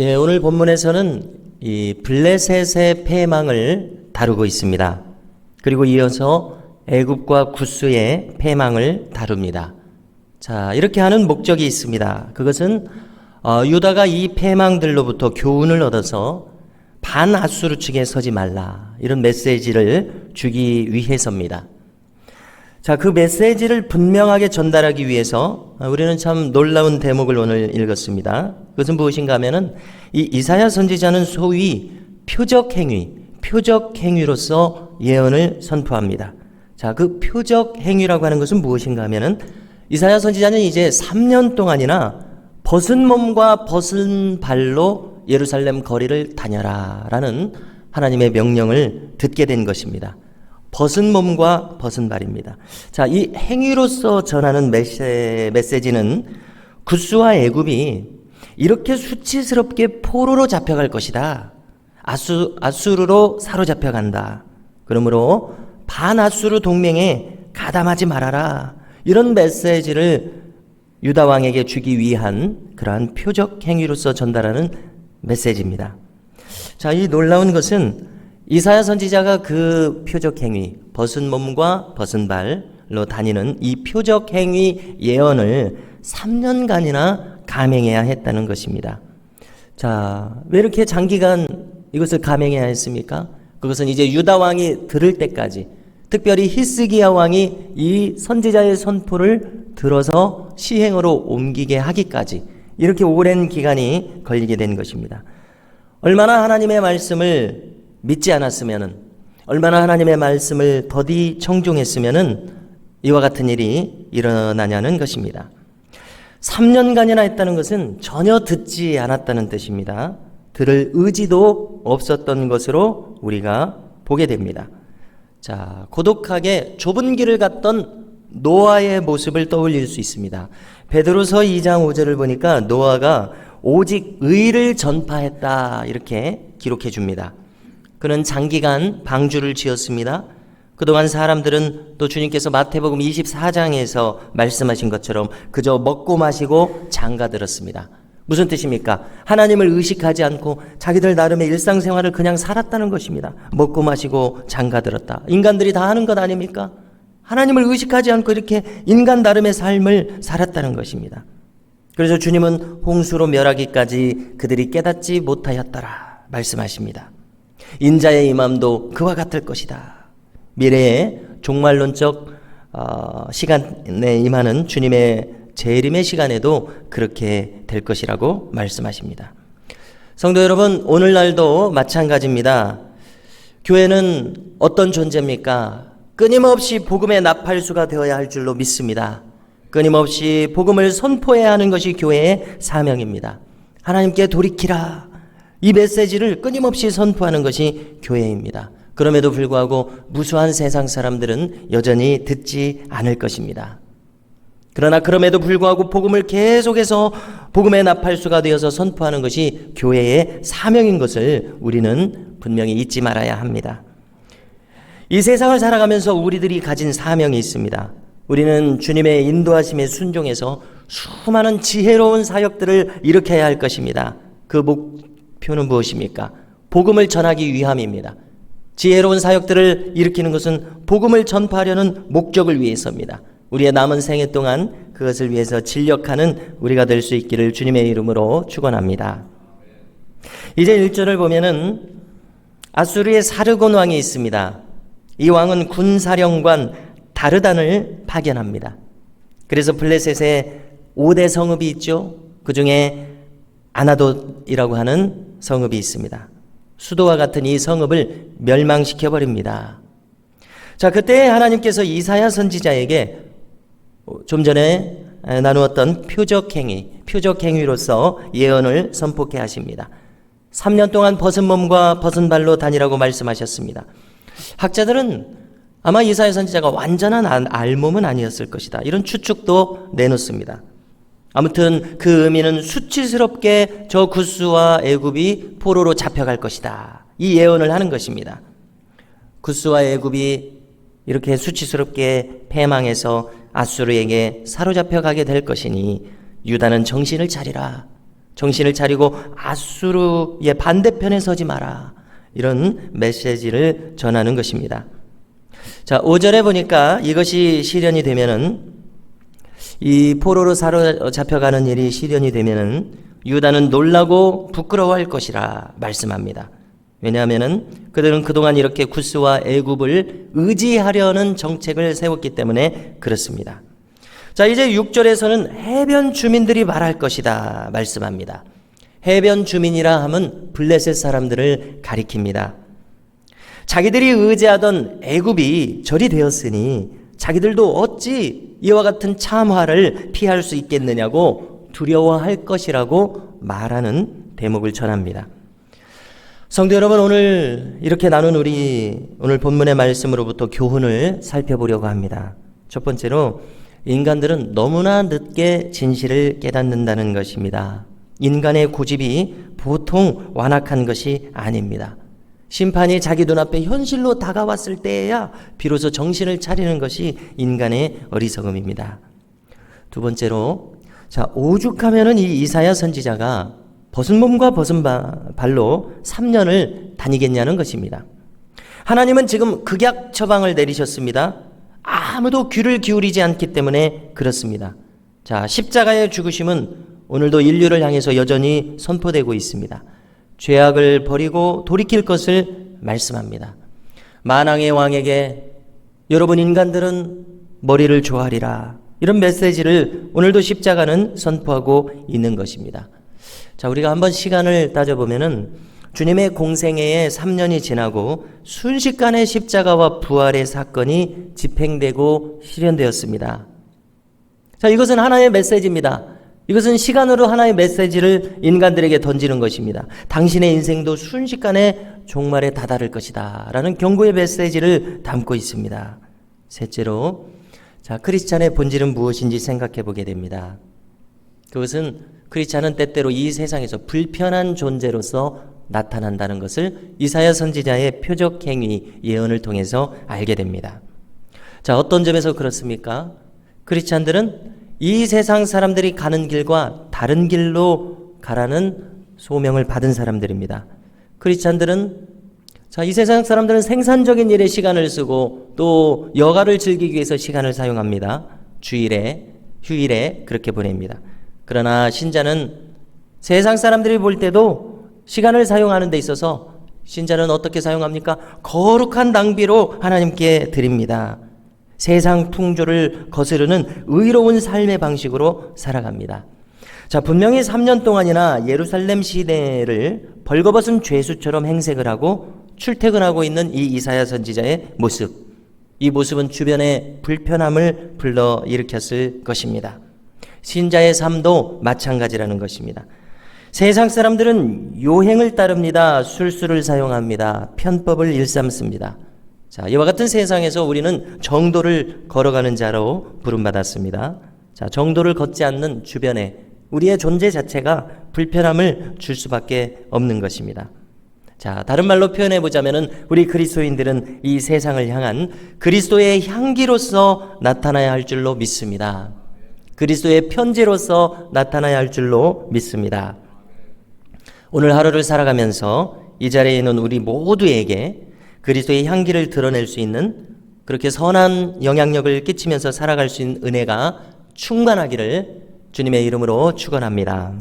예, 오늘 본문에서는 이 블레셋의 패망을 다루고 있습니다. 그리고 이어서 애굽과 구스의 패망을 다룹니다. 자, 이렇게 하는 목적이 있습니다. 그것은 어, 유다가 이 패망들로부터 교훈을 얻어서 반아수르 측에 서지 말라 이런 메시지를 주기 위해서입니다. 자, 그 메시지를 분명하게 전달하기 위해서 우리는 참 놀라운 대목을 오늘 읽었습니다. 그것은 무엇인가 하면은 이 이사야 선지자는 소위 표적 행위, 표적 행위로서 예언을 선포합니다. 자, 그 표적 행위라고 하는 것은 무엇인가 하면은 이사야 선지자는 이제 3년 동안이나 벗은 몸과 벗은 발로 예루살렘 거리를 다녀라 라는 하나님의 명령을 듣게 된 것입니다. 벗은 몸과 벗은 발입니다. 자, 이 행위로서 전하는 메시, 메시지는 구스와 애굽이 이렇게 수치스럽게 포로로 잡혀갈 것이다. 아수, 아수르로 사로잡혀간다. 그러므로 반아수르 동맹에 가담하지 말아라. 이런 메시지를 유다 왕에게 주기 위한 그러한 표적 행위로서 전달하는 메시지입니다. 자, 이 놀라운 것은 이사야 선지자가 그 표적 행위, 벗은 몸과 벗은 발로 다니는 이 표적 행위 예언을 3년간이나 감행해야 했다는 것입니다. 자, 왜 이렇게 장기간 이것을 감행해야 했습니까? 그것은 이제 유다 왕이 들을 때까지 특별히 히스기야 왕이 이 선지자의 선포를 들어서 시행으로 옮기게 하기까지 이렇게 오랜 기간이 걸리게 된 것입니다. 얼마나 하나님의 말씀을 믿지 않았으면은 얼마나 하나님의 말씀을 더디 청종했으면은 이와 같은 일이 일어나냐는 것입니다. 3년간이나 했다는 것은 전혀 듣지 않았다는 뜻입니다. 들을 의지도 없었던 것으로 우리가 보게 됩니다. 자, 고독하게 좁은 길을 갔던 노아의 모습을 떠올릴 수 있습니다. 베드로서 2장 5절을 보니까 노아가 오직 의를 전파했다 이렇게 기록해 줍니다. 그는 장기간 방주를 지었습니다. 그동안 사람들은 또 주님께서 마태복음 24장에서 말씀하신 것처럼 그저 먹고 마시고 장가 들었습니다. 무슨 뜻입니까? 하나님을 의식하지 않고 자기들 나름의 일상생활을 그냥 살았다는 것입니다. 먹고 마시고 장가 들었다. 인간들이 다 하는 것 아닙니까? 하나님을 의식하지 않고 이렇게 인간 나름의 삶을 살았다는 것입니다. 그래서 주님은 홍수로 멸하기까지 그들이 깨닫지 못하였더라 말씀하십니다. 인자의 임함도 그와 같을 것이다. 미래의 종말론적 어, 시간에 임하는 주님의 재림의 시간에도 그렇게 될 것이라고 말씀하십니다. 성도 여러분, 오늘날도 마찬가지입니다. 교회는 어떤 존재입니까? 끊임없이 복음의 나팔수가 되어야 할 줄로 믿습니다. 끊임없이 복음을 선포해야 하는 것이 교회의 사명입니다. 하나님께 돌이키라. 이 메시지를 끊임없이 선포하는 것이 교회입니다. 그럼에도 불구하고 무수한 세상 사람들은 여전히 듣지 않을 것입니다. 그러나 그럼에도 불구하고 복음을 계속해서 복음의 나팔수가 되어서 선포하는 것이 교회의 사명인 것을 우리는 분명히 잊지 말아야 합니다. 이 세상을 살아가면서 우리들이 가진 사명이 있습니다. 우리는 주님의 인도하심에 순종해서 수많은 지혜로운 사역들을 일으켜야 할 것입니다. 그 목 표는 무엇입니까? 복음을 전하기 위함입니다. 지혜로운 사역들을 일으키는 것은 복음을 전파하려는 목적을 위해서입니다. 우리의 남은 생애 동안 그것을 위해서 진력하는 우리가 될 수 있기를 주님의 이름으로 축원합니다. 이제 1절을 보면은 아수르의 사르곤 왕이 있습니다. 이 왕은 군사령관 다르단을 파견합니다. 그래서 블레셋에 5대 성읍이 있죠. 그 중에 아나돗이라고 하는 성읍이 있습니다. 수도와 같은 이 성읍을 멸망시켜 버립니다. 자, 그때 하나님께서 이사야 선지자에게 좀 전에 나누었던 표적 행위, 표적 행위로서 예언을 선포케 하십니다. 3년 동안 벗은 몸과 벗은 발로 다니라고 말씀하셨습니다. 학자들은 아마 이사야 선지자가 완전한 알몸은 아니었을 것이다. 이런 추측도 내놓습니다. 아무튼 그 의미는 수치스럽게 저 구스와 애굽이 포로로 잡혀갈 것이다. 이 예언을 하는 것입니다. 구스와 애굽이 이렇게 수치스럽게 패망해서 아수르에게 사로잡혀 가게 될 것이니 유다는 정신을 차리라. 정신을 차리고 아수르의 반대편에 서지 마라. 이런 메시지를 전하는 것입니다. 자, 5절에 보니까 이것이 실현이 되면은 이 포로로 사로잡혀가는 일이 실현이 되면은 유다는 놀라고 부끄러워할 것이라 말씀합니다. 왜냐하면은 그들은 그동안 이렇게 구스와 애굽을 의지하려는 정책을 세웠기 때문에 그렇습니다. 자, 이제 6절에서는 해변 주민들이 말할 것이다 말씀합니다. 해변 주민이라 함은 블레셋 사람들을 가리킵니다. 자기들이 의지하던 애굽이 절이 되었으니 자기들도 어찌 이와 같은 참화를 피할 수 있겠느냐고 두려워할 것이라고 말하는 대목을 전합니다. 성도 여러분 오늘 이렇게 나눈 우리 오늘 본문의 말씀으로부터 교훈을 살펴보려고 합니다. 첫 번째로 인간들은 너무나 늦게 진실을 깨닫는다는 것입니다. 인간의 고집이 보통 완악한 것이 아닙니다. 심판이 자기 눈앞에 현실로 다가왔을 때에야 비로소 정신을 차리는 것이 인간의 어리석음입니다. 두 번째로 자 오죽하면은 이 이사야 선지자가 벗은 몸과 벗은 발로 3년을 다니겠냐는 것입니다. 하나님은 지금 극약 처방을 내리셨습니다. 아무도 귀를 기울이지 않기 때문에 그렇습니다. 자, 십자가의 죽으심은 오늘도 인류를 향해서 여전히 선포되고 있습니다. 죄악을 버리고 돌이킬 것을 말씀합니다. 만왕의 왕에게 여러분 인간들은 머리를 조아리라. 이런 메시지를 오늘도 십자가는 선포하고 있는 것입니다. 자, 우리가 한번 시간을 따져보면은 주님의 공생애에 3년이 지나고 순식간에 십자가와 부활의 사건이 집행되고 실현되었습니다. 자, 이것은 하나의 메시지입니다. 이것은 시간으로 하나의 메시지를 인간들에게 던지는 것입니다. 당신의 인생도 순식간에 종말에 다다를 것이다. 라는 경고의 메시지를 담고 있습니다. 셋째로, 자, 크리스찬의 본질은 무엇인지 생각해 보게 됩니다. 그것은 크리스찬은 때때로 이 세상에서 불편한 존재로서 나타난다는 것을 이사야 선지자의 표적 행위 예언을 통해서 알게 됩니다. 자, 어떤 점에서 그렇습니까? 크리스찬들은 이 세상 사람들이 가는 길과 다른 길로 가라는 소명을 받은 사람들입니다. 크리스찬들은 자, 이 세상 사람들은 생산적인 일에 시간을 쓰고 또 여가를 즐기기 위해서 시간을 사용합니다. 주일에, 휴일에 그렇게 보냅니다. 그러나 신자는 세상 사람들이 볼 때도 시간을 사용하는 데 있어서 신자는 어떻게 사용합니까? 거룩한 낭비로 하나님께 드립니다. 세상 풍조를 거스르는 의로운 삶의 방식으로 살아갑니다. 자, 분명히 3년 동안이나 예루살렘 시대를 벌거벗은 죄수처럼 행색을 하고 출퇴근하고 있는 이 이사야 선지자의 모습. 이 모습은 주변에 불편함을 불러 일으켰을 것입니다. 신자의 삶도 마찬가지라는 것입니다. 세상 사람들은 요행을 따릅니다. 술수를 사용합니다. 편법을 일삼습니다. 자, 이와 같은 세상에서 우리는 정도를 걸어가는 자로 부름받았습니다. 자, 정도를 걷지 않는 주변에 우리의 존재 자체가 불편함을 줄 수밖에 없는 것입니다. 자, 다른 말로 표현해 보자면은 우리 그리스도인들은 이 세상을 향한 그리스도의 향기로서 나타나야 할 줄로 믿습니다. 그리스도의 편지로서 나타나야 할 줄로 믿습니다. 오늘 하루를 살아가면서 이 자리에 있는 우리 모두에게 그리스도의 향기를 드러낼 수 있는 그렇게 선한 영향력을 끼치면서 살아갈 수 있는 은혜가 충만하기를 주님의 이름으로 축원합니다.